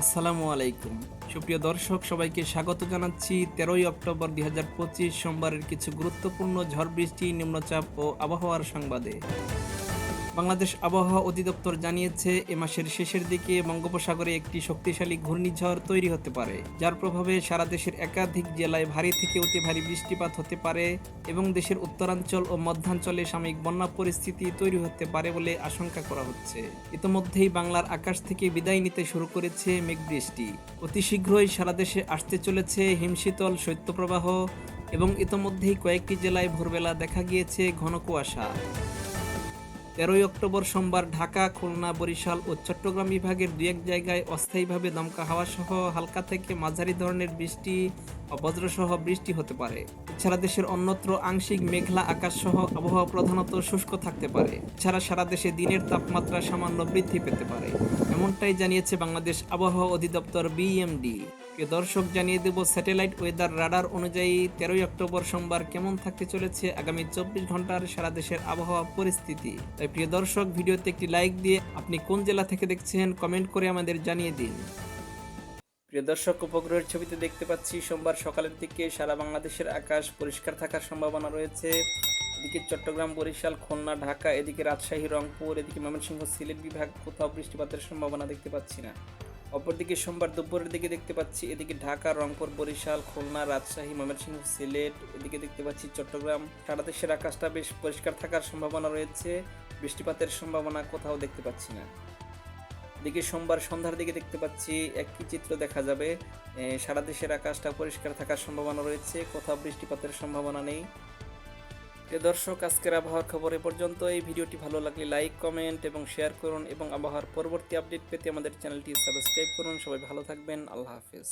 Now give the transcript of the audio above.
আসসালামু আলাইকুম। সুপ্রিয় দর্শক, সবাইকে স্বাগত জানাচ্ছি তেরোই অক্টোবর দুই হাজার পঁচিশ সোমবারের কিছু গুরুত্বপূর্ণ ঝড় বৃষ্টি, নিম্নচাপ ও আবহাওয়ার সংবাদে। বাংলাদেশ আবহাওয়া অধিদপ্তর জানিয়েছে, এ মাসের শেষের দিকে বঙ্গোপসাগরে একটি শক্তিশালী ঘূর্ণিঝড় তৈরি হতে পারে, যার প্রভাবে সারা দেশের একাধিক জেলায় ভারী থেকে অতি ভারী বৃষ্টিপাত হতে পারে এবং দেশের উত্তরাঞ্চল ও মধ্যাঞ্চলে সাময়িক বন্যা পরিস্থিতি তৈরি হতে পারে বলে আশঙ্কা করা হচ্ছে। ইতোমধ্যেই বাংলার আকাশ থেকে বিদায় নিতে শুরু করেছে মেঘবৃষ্টি। অতি শীঘ্রই সারা দেশে আসতে চলেছে হিমশীতল শৈত্যপ্রবাহ এবং ইতোমধ্যেই কয়েকটি জেলায় ভোরবেলা দেখা গিয়েছে ঘন কুয়াশা। তেরোই অক্টোবর সোমবার ঢাকা, খুলনা, বরিশাল ও চট্টগ্রাম বিভাগের দু এক জায়গায় অস্থায়ীভাবে দমকা হাওয়া সহ হালকা থেকে মাঝারি ধরনের বৃষ্টি বজ্রসহ বৃষ্টি হতে পারে। এছাড়া দেশের অন্যত্র আংশিক মেঘলা আকাশ সহ আবহাওয়া প্রধানত শুষ্ক থাকতে পারে। এছাড়া সারা দেশে দিনের তাপমাত্রা সামান্য বৃদ্ধি পেতে পারে। এমনটাই জানিয়েছে বাংলাদেশ আবহাওয়া অধিদপ্তর বিএমডি প্রিয় দর্শক, জানিয়ে দেব, স্যাটেলাইট ওয়েদার রাডার অনুযায়ী তেরোই অক্টোবর সোমবার কেমন থাকতে চলেছে, আগামী চব্বিশ ঘণ্টার সারা দেশের আবহাওয়া পরিস্থিতি। তাই প্রিয় দর্শক, ভিডিওতে একটি লাইক দিয়ে আপনি কোন জেলা থেকে দেখছেন, কমেন্ট করে আমাদের জানিয়ে দিন। প্রিয় দর্শক, উপগ্রহের ছবিতে দেখতে পাচ্ছি, সোমবার সকালের দিকে সারা বাংলাদেশের আকাশ পরিষ্কার থাকার সম্ভাবনা রয়েছে। এদিকে চট্টগ্রাম, বরিশাল, খুলনা, ঢাকা, এদিকে রাজশাহী, রংপুর, এদিকে ময়মনসিংহ, সিলেট বিভাগ কোথাও বৃষ্টিপাতের সম্ভাবনা দেখতে পাচ্ছি না। অপরদিকে সোমবার দুপুরের দিকে দেখতে পাচ্ছি এদিকে ঢাকা, রংপুর, বরিশাল, খুলনা, রাজশাহী, ময়মনসিংহ, সিলেট এদিকে দেখতে পাচ্ছি চট্টগ্রাম। সারা দেশের আকাশটা বেশ পরিষ্কার থাকার সম্ভাবনা রয়েছে, বৃষ্টিপাতের সম্ভাবনা কোথাও দেখতে পাচ্ছি না। এদিকে সোমবার সন্ধ্যার দিকে দেখতে পাচ্ছি একই চিত্র দেখা যাবে সারা দেশের আকাশটা পরিষ্কার থাকার সম্ভাবনা রয়েছে, কোথাও বৃষ্টিপাতের সম্ভাবনা নেই। প্রিয় দর্শক, আজকের আবহাওয়ার খবর এ পর্যন্ত। এই ভিডিওটি ভালো লাগলে লাইক, কমেন্ট এবং শেয়ার করুন এবং আবহাওয়ার পরবর্তী আপডেট পেতে আমাদের চ্যানেলটি সাবস্ক্রাইব করুন। সবাই ভালো থাকবেন। আল্লাহ হাফেজ।